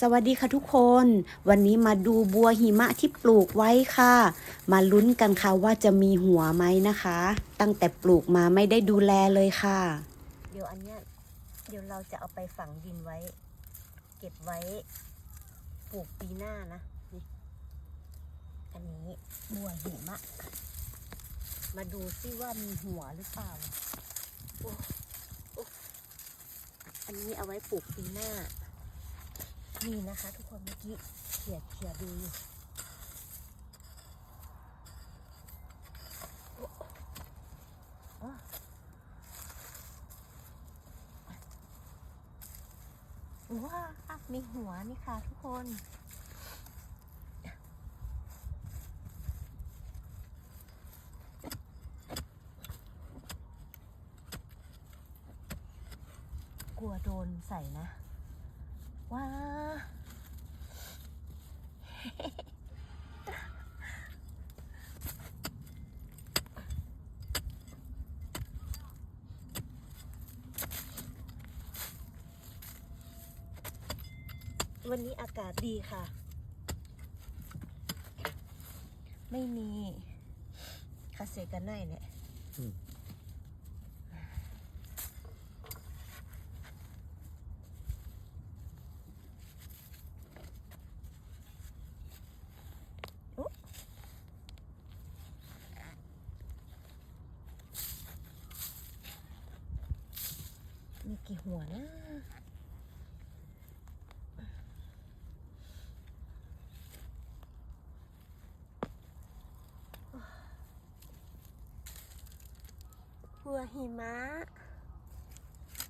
สวัสดีค่ะทุกคน วันนี้มาดูบัวหิมะที่ปลูกไว้ค่ะ มาลุ้นกันค่ะว่าจะมีหัวไหมนะคะ ตั้งแต่ปลูกมาไม่ได้ดูแลเลยค่ะ เดี๋ยวอันเนี้ยเดี๋ยวเราจะเอาไปฝังดินไว้ เก็บไว้ ปลูกปีหน้านะนี่อันนี้บัวหิมะ มาดูซิว่ามีหัวหรือเปล่าโอ้โอ้อันนี้เอาไว้ปลูกปีหน้า นี่นะคะ ทุกคนเมื่อกี้เขี่ยเขียดูอยู่โอ้โอ้ว้ามีหัวนี่ค่ะทุกคนกลัวโดนใส่นะ ว้าวันนี้อากาศดีค่ะ ไม่มีคาเซกันไนเนี่ย อืม โอ๊ะมี กี่หัวนะบัวหิมะ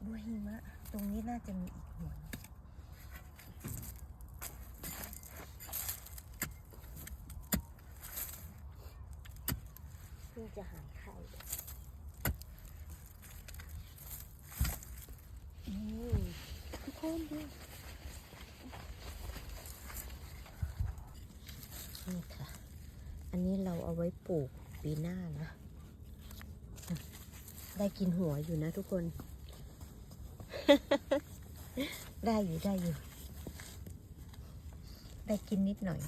บัวหิมะ ตรงนี้น่าจะมีอีกหัวหนึ่งเพิ่งจะหายไข่นี่ทุกค นี่ค่ะ อันนี้เราเอาไว้ปลูกปีหน้านะ ได้กินหัวอยู่นะทุกคน ได้อยู่ได้อยู่ ได้กินนิดหน่อย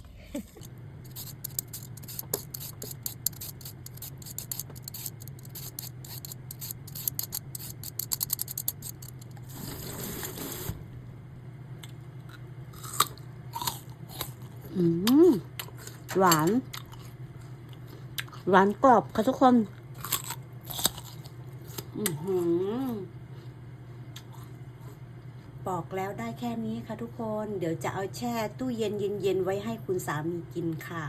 หวาน หวานกรอบค่ะทุกคนบอกแล้วได้แค่นี้ค่ะทุกคน เดี๋ยวจะเอาแช่ตู้เย็นเย็นๆไว้ให้คุณสามีกินค่ะ